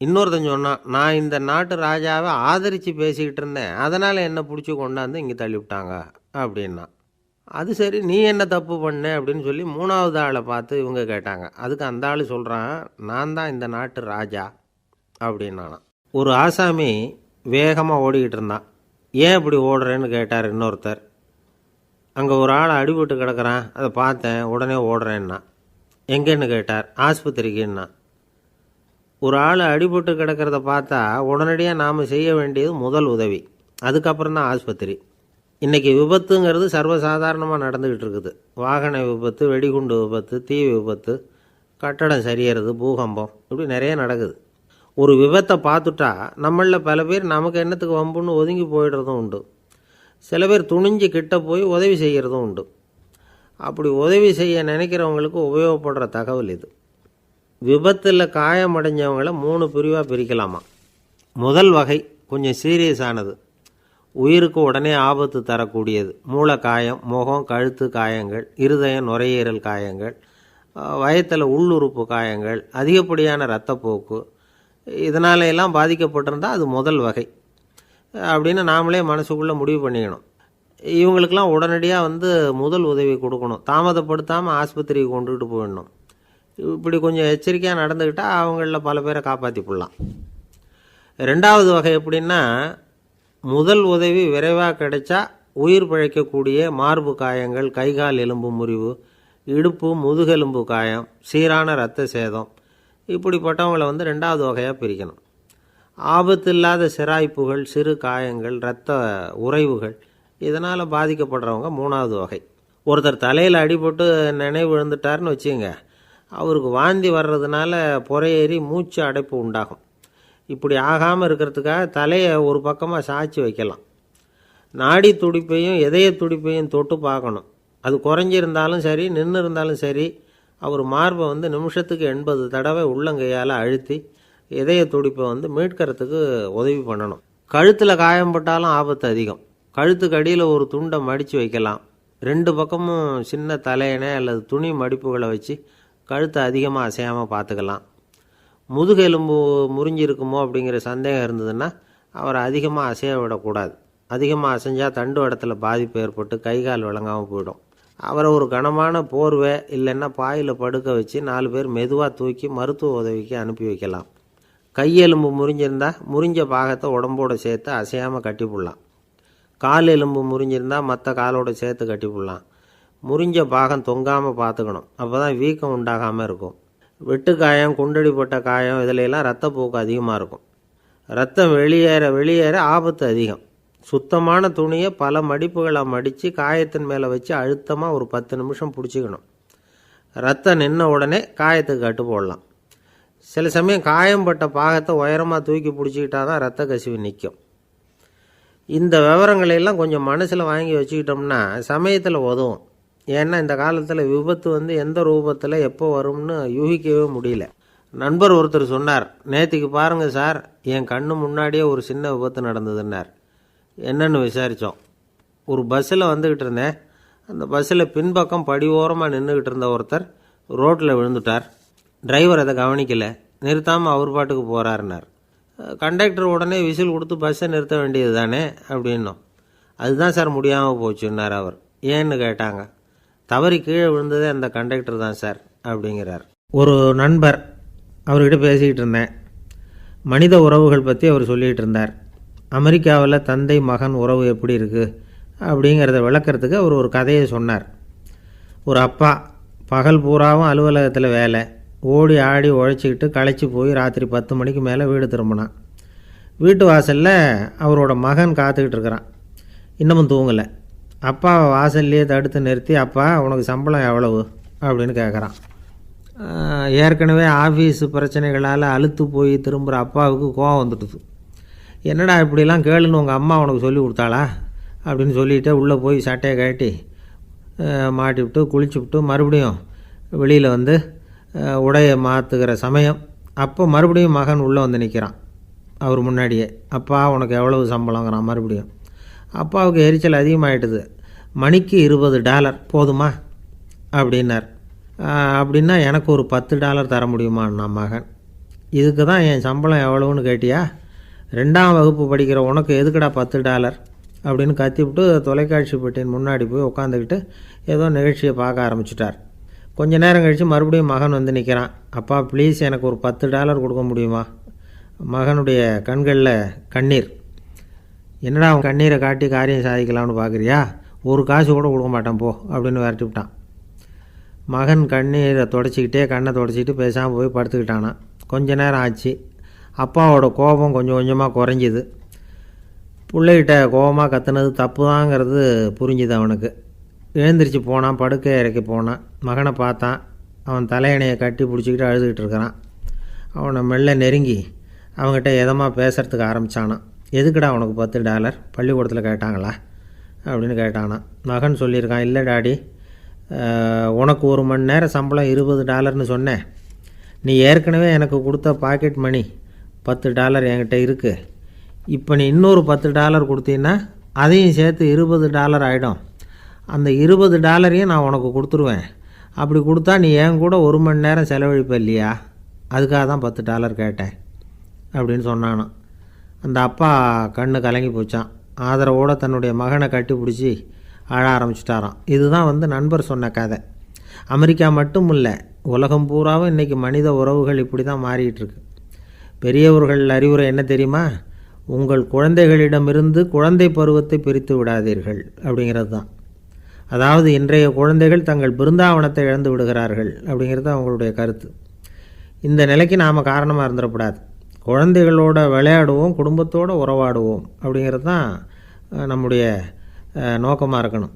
Speaker 1: இன்னொருத்தன் சொன்னான் நான் இந்த நாட்டு ராஜாவை ஆதரித்து பேசிக்கிட்டு இருந்தேன். அதனால் என்னை பிடிச்சி கொண்டாந்து இங்கே தள்ளிவிட்டாங்க. அப்படின்னா. அது சரி நீ என்ன தப்பு பண்ண அப்படின்னு சொல்லி மூணாவது ஆளை பார்த்து இவங்க கேட்டாங்க. அதுக்கு அந்த ஆள் சொல்கிறான் நான் தான் இந்த நாட்டு ராஜா அப்படின்னானான் ஒரு ஆசாமி வேகமாக ஓடிக்கிட்டு இருந்தான். ஏன் இப்படி ஓடுறேன்னு கேட்டார் இன்னொருத்தர். அங்கே ஒரு ஆள் அடிபட்டு கிடக்குறான். அதை பார்த்தேன் உடனே ஓடுறேன்னா எங்கேன்னு? கேட்டார். ஆஸ்பத்திரிக்குன்னா ஒரு ஆள் அடிபட்டு கிடக்கிறத பார்த்தா உடனடியாக நாம் செய்ய வேண்டியது முதல் உதவி. அதுக்கப்புறம் தான் ஆஸ்பத்திரி. இன்றைக்கி விபத்துங்கிறது சர்வசாதாரணமாக நடந்துக்கிட்டு இருக்குது. வாகன விபத்து வெடிகுண்டு விபத்து தீ விபத்து கட்டடம் சரியறது பூகம்பம் இப்படி நிறைய நடக்குது. ஒரு விபத்தை பார்த்துட்டா நம்மளில் பல பேர் நமக்கு என்னத்துக்கு வம்புன்னு ஒதுங்கி போயிடுறதும் உண்டு. சில பேர் துணிஞ்சு கிட்ட போய் உதவி செய்கிறதும் உண்டு. அப்படி உதவி செய்ய நினைக்கிறவங்களுக்கு உபயோகப்படுற தகவல் இது. விபத்தில் காயமடைஞ்சவங்கள மூணு பிரிவாக பிரிக்கலாமா? முதல் வகை கொஞ்சம் சீரியஸானது. உயிருக்கு உடனே ஆபத்து தரக்கூடியது. மூளை காயம் முகம் கழுத்து காயங்கள் இருதயம் நுரையீரல் காயங்கள் வயத்தில் உள்ளுறுப்பு காயங்கள் அதிகப்படியான இரத்தப்போக்கு இதனால எல்லாம் பாதிக்கப்பட்டிருந்தால் அது முதல் வகை. அப்படின்னு நாமளே மனசுக்குள்ளே முடிவு பண்ணிக்கணும். இவங்களுக்கெல்லாம் உடனடியாக வந்து முதல் உதவி கொடுக்கணும். தாமதப்படுத்தாமல் ஆஸ்பத்திரிக்கு கொண்டுகிட்டு போயிடணும். இப்படி கொஞ்சம் எச்சரிக்கையாக நடந்துக்கிட்டால் அவங்களில் பல பேரை காப்பாற்றி போடலாம் ரெண்டாவது வகை எப்படின்னா முதல் உதவி விரைவாக கிடைச்சா உயிர் பிழைக்கக்கூடிய மார்பு காயங்கள் கைகால் எலும்பு முறிவு இடுப்பு முதுகெலும்பு காயம் சீரான இரத்த சேதம். இப்படிப்பட்டவங்களை வந்து ரெண்டாவது வகையாக பிரிக்கணும். ஆபத்தில்லாத சிராய்ப்புகள் சிறு காயங்கள் இரத்த உறைவுகள் இதனால் பாதிக்கப்படுறவங்க மூணாவது வகை. ஒருத்தர் தலையில் அடிபட்டு நினைவு விழுந்துட்டார்னு வச்சுங்க அவருக்கு வாந்தி வர்றதுனால புறையேறி மூச்சு அடைப்பு உண்டாகும். இப்படி ஆகாமல் இருக்கிறதுக்காக தலையை ஒரு பக்கமாக சாய்ச்சி வைக்கலாம். நாடி துடிப்பையும் இதய துடிப்பையும் தொட்டு பார்க்கணும். அது குறைஞ்சிருந்தாலும் சரி நின்று இருந்தாலும் சரி அவர் மார்பை வந்து நிமிஷத்துக்கு எண்பது தடவை உள்ளங்கையால் அழுத்தி இதய துடிப்பை வந்து மீட்கிறதுக்கு உதவி பண்ணணும். கழுத்தில் காயம்பட்டாலும் ஆபத்து அதிகம். கழுத்துக்கு அடியில் ஒரு துண்டை மடித்து வைக்கலாம். ரெண்டு பக்கமும் சின்ன தலையணை அல்லது துணி மடிப்புகளை வச்சு கழுத்தை அதிகமாக அசையாமல் பார்த்துக்கலாம். முதுகெலும்பு முறிஞ்சிருக்குமோ அப்படிங்கிற சந்தேகம் இருந்ததுன்னா அவரை அதிகமாக அசைய விடக்கூடாது. அதிகமாக அசைஞ்சால் தண்டு இடத்துல பாதிப்பு ஏற்பட்டு கை கால் விளங்காமல் போயிடும். அவரை ஒரு கனமான போர்வை இல்லைன்னா பாயில் படுக்க வச்சு நாலு பேர் மெதுவாக தூக்கி மருத்துவ உதவிக்கு அனுப்பி வைக்கலாம். கையெலும்பு முறிஞ்சிருந்தால் முறிஞ்ச பாகத்தை உடம்போட சேர்த்து அசையாமல் கட்டிப்புடலாம் கால் எலும்பு முறிஞ்சிருந்தால் மற்ற காலோட சேர்த்து கட்டிப்புடலாம் முறிஞ்ச பாகம் தொங்காமல் பார்த்துக்கணும் அப்போ தான் வீக்கம் உண்டாகாமல் இருக்கும். வெட்டு காயம் குண்டடிப்பட்ட காயம் இதிலெல்லாம் ரத்தப்போக்கு அதிகமாக இருக்கும். ரத்தம் வெளியேற வெளியேற ஆபத்து அதிகம். சுத்தமான துணியை பல மடிப்புகளை மடித்து காயத்தின் மேலே வச்சு அழுத்தமாக ஒரு பத்து நிமிஷம் பிடிச்சிக்கணும். ரத்தம் நின்ன உடனே காயத்துக்கு கட்டு போடலாம். சில சமயம் காயம்பட்ட பாகத்தை உயரமாக தூக்கி பிடிச்சிக்கிட்டா தான் ரத்த கசிவு நிற்கும். இந்த விவரங்களை எல்லாம் கொஞ்சம் மனசில் வாங்கி வச்சுக்கிட்டோம்னா சமயத்தில் உதவும். ஏன்னா இந்த காலத்தில் விபத்து வந்து எந்த ரூபத்தில் எப்போ வரும்னு யூகிக்கவே முடியல. நண்பர் ஒருத்தர் சொன்னார் நேற்றுக்கு பாருங்கள் சார் என் கண்ணு முன்னாடியே ஒரு சின்ன விபத்து நடந்ததுன்னார். என்னன்னு விசாரித்தோம் ஒரு பஸ்ஸில் வந்துக்கிட்டு இருந்தேன். அந்த பஸ்ஸில் பின்பக்கம் படி ஓரமாக நின்றுக்கிட்டு இருந்த ஒருத்தர் ரோட்டில் விழுந்துட்டார். டிரைவர் அதை கவனிக்கலை. நிறுத்தாமல் அவர் பாட்டுக்கு போகிறாருனார் கண்டக்டர் உடனே விசில் கொடுத்து பஸ்ஸை நிறுத்த வேண்டியது தானே அப்படின்னோம். அதுதான் சார் முடியாமல் போச்சுன்னார் அவர். ஏன்னு கேட்டாங்க? தவறி கீழே விழுந்ததே அந்த கண்டக்டர் தான் சார் அப்படிங்கிறார். ஒரு நண்பர் அவர்கிட்ட பேசிக்கிட்டு இருந்தேன். மனித உறவுகள் பற்றி அவர் சொல்லிகிட்டு இருந்தார். அமெரிக்காவில் தந்தை மகன் உறவு எப்படி இருக்குது அப்படிங்கிறத விளக்கிறதுக்கு அவர் ஒரு கதையை சொன்னார். ஒரு அப்பா பகல் பூராவும் அலுவலகத்தில் வேலை. ஓடி ஆடி உழைச்சிக்கிட்டு களைச்சி போய் ராத்திரி பத்து மணிக்கு மேலே வீடு திரும்பினான். வீட்டு வாசலில் அவரோட மகன் காத்துக்கிட்டு இருக்கிறான். இன்னமும் தூங்கலை. அப்பாவை வாசல்லையே தடுத்து நிறுத்தி அப்பா உனக்கு சம்பளம் எவ்வளவு? அப்படின்னு கேட்குறான் ஏற்கனவே ஆஃபீஸ் பிரச்சனைகளால் அழுத்து போய் திரும்புகிற அப்பாவுக்கு கோவம் வந்துடுது என்னடா இப்படிலாம் கேளுன்னு உங்கள் அம்மா உனக்கு சொல்லி கொடுத்தாளா? அப்படின்னு சொல்லிட்டு உள்ளே போய் சட்டையை கட்டி மாட்டி விட்டு குளிச்சு விட்டு மறுபடியும் வெளியில் வந்து உடையை மாற்றுகிற சமயம். அப்போ மறுபடியும் மகன் உள்ளே வந்து நிற்கிறான் அவர் முன்னாடியே அப்பா உனக்கு எவ்வளவு சம்பளங்கிறான் மறுபடியும். அப்பாவுக்கு எரிச்சல் அதிகமாகிட்டுது மணிக்கு இருபது டாலர். போதுமா? அப்படின்னார். அப்படின்னா எனக்கு ஒரு பத்து டாலர் தர முடியுமான்னா மகன்? இதுக்கு தான் என் சம்பளம் எவ்வளவுன்னு கேட்டியா? ரெண்டாம் வகுப்பு படிக்கிற உனக்கு எதுக்குடா பத்து டாலர்? அப்படின்னு கத்திவிட்டு தொலைக்காட்சி பெட்டியின் முன்னாடி போய் உட்காந்துக்கிட்டு ஏதோ நிகழ்ச்சியை பார்க்க ஆரம்பிச்சிட்டார். கொஞ்ச நேரம் கழித்து மறுபடியும் மகன் வந்து நிற்கிறான் அப்பா ப்ளீஸ் எனக்கு ஒரு பத்து டாலர் கொடுக்க முடியுமா? மகனுடைய கண்களில் கண்ணீர். என்னடா அவன் கண்ணீரை காட்டி காரியம் சாதிக்கலாம்னு பார்க்குறியா ஒரு காசு கூட கொடுக்க மாட்டான் போ அப்படின்னு விரட்டி விட்டான். மகன் கண்ணீரை தொடச்சிக்கிட்டே கண்ணை தொடச்சிக்கிட்டு பேசாமல் போய் படுத்துக்கிட்டானான் கொஞ்ச நேரம் ஆச்சு. அப்பாவோட கோபம் கொஞ்சம் கொஞ்சமாக குறைஞ்சிது. பிள்ளைகிட்ட கோபமாக கத்துனது தப்பு தாங்கிறது புரிஞ்சுது அவனுக்கு. எழுந்திரிச்சு போனான் படுக்கை இறக்கி போனான். மகனை பார்த்தான். அவன் தலையணையை கட்டி பிடிச்சிக்கிட்டு அழுதுகிட்டு இருக்கிறான். அவனை மெல்ல நெருங்கி அவங்ககிட்ட எதமாக பேசுகிறதுக்கு ஆரம்பித்தானான் எதுக்குடா உனக்கு பத்து டாலர்? பள்ளிக்கூடத்தில் கேட்டாங்களா? அப்படின்னு கேட்டானா. மகன் சொல்லியிருக்கான் இல்லை டாடி உனக்கு ஒரு மணி நேரம் சம்பளம் இருபது டாலர்னு சொன்னேன். நீ ஏற்கனவே எனக்கு கொடுத்த பாக்கெட் மணி பத்து டாலர் என்கிட்ட இருக்குது இப்போ நீ இன்னொரு பத்து டாலர் கொடுத்தீங்கன்னா அதையும் சேர்த்து இருபது டாலர் ஆகிடும் அந்த இருபது டாலரையும் நான் உனக்கு கொடுத்துருவேன். அப்படி கொடுத்தா நீ என் கூட ஒரு மணி நேரம் செலவழிப்ப இல்லையா? அதுக்காக தான் பத்து டாலர் கேட்டேன் அப்படின்னு சொன்னானான் அந்த அப்பா கண்ணு கலங்கி போச்சான் ஆதரவோடு தன்னுடைய மகனை கட்டி பிடிச்சி அழ ஆரம்பிச்சிட்டாராம். இதுதான் வந்து நண்பர் சொன்ன கதை. அமெரிக்கா மட்டும் இல்லை உலகம் பூராவும் இன்றைக்கி மனித உறவுகள் இப்படி தான் மாறிட்டுருக்கு பெரியவர்கள் அறிவுரை என்ன தெரியுமா? உங்கள் குழந்தைகளிடமிருந்து குழந்தை பருவத்தை பிரித்து விடாதீர்கள் அப்படிங்கிறது தான் அதாவது இன்றைய குழந்தைகள் தங்கள் பிருந்தாவனத்தை இழந்து விடுகிறார்கள் அப்படிங்கிறது அவங்களுடைய கருத்து. இந்த நிலைக்கு நாம் காரணமாக இருந்துடக்கூடாது. குழந்தைகளோட விளையாடுவோம் குடும்பத்தோடு உறவாடுவோம் அப்படிங்கிறது தான் நம்முடைய நோக்கமாக இருக்கணும்.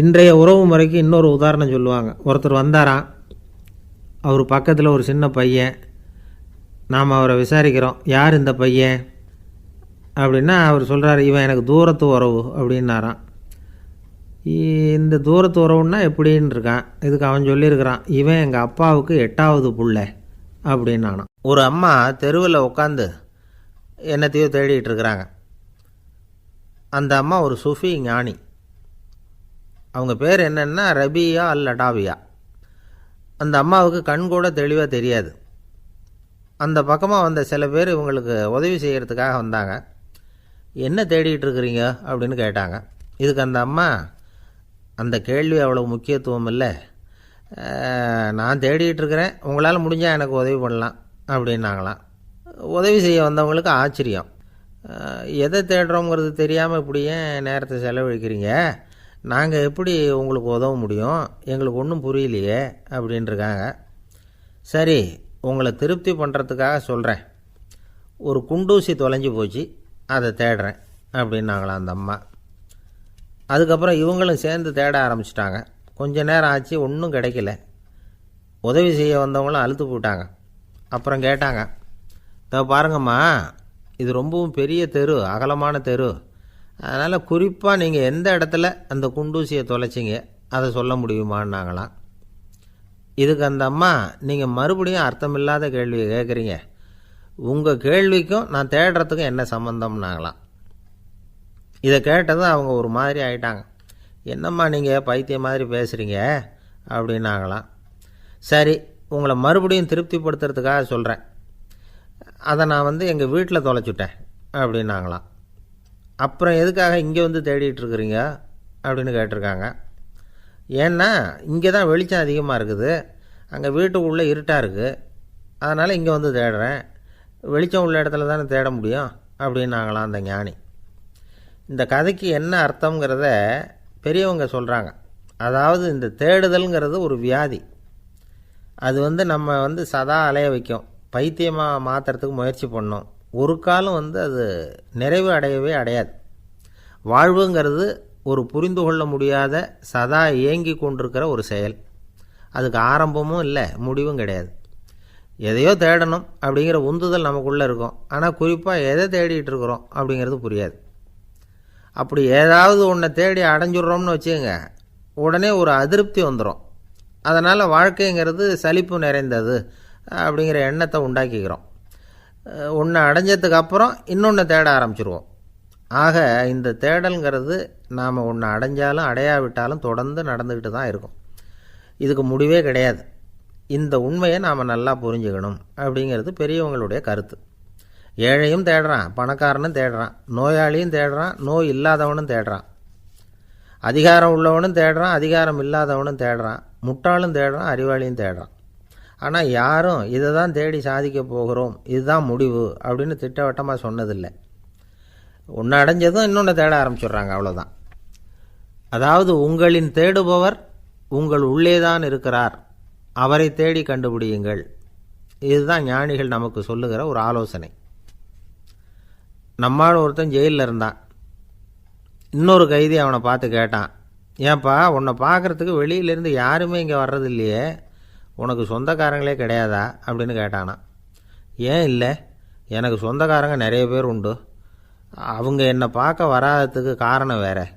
Speaker 1: இன்றைய உறவு முறைக்கு இன்னொரு உதாரணம் சொல்லுவாங்க. ஒருத்தர் வந்தாராம். அவர் பக்கத்தில் ஒரு சின்ன பையன். நாம் அவரை விசாரிக்கிறோம். யார் இந்த பையன்? அப்படின்னா அவர் சொல்கிறார் இவன் எனக்கு தூரத்து உறவு அப்படின்னாராம். இந்த தூரத்து உறவுன்னா எப்படின்னு இருக்கான். இதுக்கு அவன் சொல்லியிருக்கிறான் இவன் எங்கள் அப்பாவுக்கு எட்டாவது புள்ள அப்படின்னானான் ஒரு அம்மா தெருவில் உட்காந்து என்னத்தையோ தேடிட்டு இருக்கிறாங்க. அந்த அம்மா ஒரு சுஃபி ஞானி. அவங்க பேர் என்னென்னா ரபியா அல் லடாவியா. அந்த அம்மாவுக்கு கண் கூட தெளிவாக தெரியாது. அந்த பக்கமாக வந்த சில பேர் இவங்களுக்கு உதவி செய்கிறதுக்காக வந்தாங்க. என்ன தேடிட்டு இருக்கிறீங்க? அப்படின்னு கேட்டாங்க. இதுக்கு அந்த அம்மா அந்த கேள்வி அவ்வளோ முக்கியத்துவம் இல்லை. நான் தேடிட்டு இருக்கிறேன். உங்களால் முடிஞ்சால் எனக்கு உதவி பண்ணலாம். அப்படின்னாங்களாம். உதவி செய்ய வந்தவங்களுக்கு ஆச்சரியம். எதை தேடுறோங்கிறது தெரியாமல் இப்படி ஏன் நேரத்தை செலவழிக்கிறீங்க? நாங்கள் எப்படி உங்களுக்கு உதவ முடியும்? எங்களுக்கு ஒன்றும் புரியலையே அப்படின்ட்டுருக்காங்க சரி உங்களை திருப்தி பண்ணுறதுக்காக சொல்கிறேன் ஒரு குண்டூசி தொலைஞ்சு போச்சு அதை தேடுறேன் அப்படின்னாங்களாம் அந்த அம்மா. அதுக்கப்புறம் இவங்களும் சேர்ந்து தேட ஆரம்பிச்சிட்டாங்க. கொஞ்ச நேரம் ஆச்சு ஒன்றும் கிடைக்கல. உதவி செய்ய வந்தவங்களும் அழுத்து போட்டாங்க அப்புறம் கேட்டாங்க இதோ பாருங்கம்மா இது ரொம்பவும் பெரிய தெரு அகலமான தெரு. அதனால் குறிப்பாக நீங்கள் எந்த இடத்துல அந்த குண்டூசியை தொலைச்சிங்க அதை சொல்ல முடியுமான்னாங்களாம். இதுக்கு அந்த அம்மா நீங்கள் மறுபடியும் அர்த்தமில்லாத கேள்வியை கேட்குறீங்க உங்கள் கேள்விக்கும் நான் தேடுறதுக்கும் என்ன சம்மந்தம்னாங்களாம் இதை கேட்டதும் அவங்க ஒரு மாதிரி ஆயிட்டாங்க. என்னம்மா நீங்கள் பைத்தியம் மாதிரி பேசுகிறீங்க அப்படின்னாங்களாம். சரி உங்களை மறுபடியும் திருப்திப்படுத்துறதுக்காக சொல்கிறேன் அதை நான் வந்து எங்கள் வீட்டில் தொலைச்சுட்டேன் அப்படின்னாங்களாம். அப்புறம் எதுக்காக இங்கே வந்து தேடிட்டுருக்குறீங்க அப்படின்னு கேட்டிருக்காங்க. ஏன்னா இங்கே தான் வெளிச்சம் அதிகமாக இருக்குது. அங்கே வீட்டுக்குள்ளே இருட்டாக இருக்குது அதனால் இங்கே வந்து தேடுறேன். வெளிச்சம் உள்ள இடத்துல தானே தேட முடியும் அப்படின்னாங்களாம் அந்த ஞானி. இந்த கதைக்கு என்ன அர்த்தங்கிறத பெரியவங்க சொல்கிறாங்க அதாவது இந்த தேடுதல்ங்கிறது ஒரு வியாதி. அது வந்து நம்ம வந்து சதா அலைய வைக்கும். பைத்தியமாக மாற்றுறதுக்கு முயற்சி பண்ணோம். ஒரு காலம் வந்து அது நிறைவு அடையவே அடையாது. வாழ்வுங்கிறது ஒரு புரிந்து கொள்ள முடியாத சதா இயங்கி கொண்டிருக்கிற ஒரு செயல். அதுக்கு ஆரம்பமும் இல்லை முடிவும் கிடையாது. எதையோ தேடணும் அப்படிங்கிற உந்துதல் நமக்குள்ளே இருக்கும். ஆனால் குறிப்பாக எதை தேடிட்டு இருக்கிறோம் அப்படிங்கிறது புரியாது. அப்படி ஏதாவது ஒன்றை தேடி அடைஞ்சிடுறோம்னு வச்சுக்கோங்க உடனே ஒரு அதிருப்தி வந்துடும் அதனால் வாழ்க்கைங்கிறது சலிப்பு நிறைந்தது அப்படிங்கிற எண்ணத்தை உண்டாக்கிக்கிறோம். ஒன்று அடைஞ்சதுக்கு அப்புறம் இன்னொன்று தேட ஆரம்பிச்சிருவோம். ஆக இந்த தேடல்ங்கிறது நாம் ஒன்று அடைஞ்சாலும் அடையாவிட்டாலும் தொடர்ந்து நடந்துக்கிட்டு தான் இருக்கும். இதுக்கு முடிவே கிடையாது. இந்த உண்மையை நாம் நல்லா புரிஞ்சுக்கணும் அப்படிங்கிறது பெரியவங்களுடைய கருத்து. ஏழையும் தேடுறான் பணக்காரனும் தேடுறான் நோயாளியும் தேடுறான் நோய் இல்லாதவனும் தேடுறான். அதிகாரம் உள்ளவனும் தேடுறான் அதிகாரம் இல்லாதவனும் தேடுறான். முட்டாளும் தேடுறான் அறிவாளியும் தேடுறான். ஆனால் யாரும் இதை தான் தேடி சாதிக்க போகிறோம் இதுதான் முடிவு அப்படின்னு திட்டவட்டமாக சொன்னதில்லை. ஒன்று அடைஞ்சதும் இன்னொன்று தேட ஆரம்பிச்சிடுறாங்க அவ்வளோதான் அதாவது உங்களின் தேடுபவர் உங்கள் உள்ளேதான் இருக்கிறார். அவரை தேடி கண்டுபிடியுங்கள். இதுதான் ஞானிகள் நமக்கு சொல்லுகிற ஒரு ஆலோசனை. நம்மால் ஒருத்தன் ஜெயிலில் இருந்தான். இன்னொரு கைதி அவனை பார்த்து கேட்டான் ஏன்பா உன்னை பார்க்குறதுக்கு வெளியிலேருந்து யாருமே இங்கே வர்றது இல்லையே உனக்கு சொந்தக்காரங்களே கிடையாதா? அப்படின்னு கேட்டானா ஏன் இல்லை? எனக்கு சொந்தக்காரங்க நிறைய பேர் உண்டு. அவங்க என்னை பார்க்க வராததுக்கு காரணம் வேற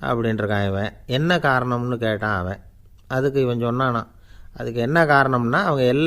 Speaker 1: அப்படின்ட்டுருக்கான் இவன். என்ன காரணம்னு கேட்டான் அவன். அதுக்கு இவன் சொன்னானா அதுக்கு என்ன காரணம்னா அவங்க எல்லா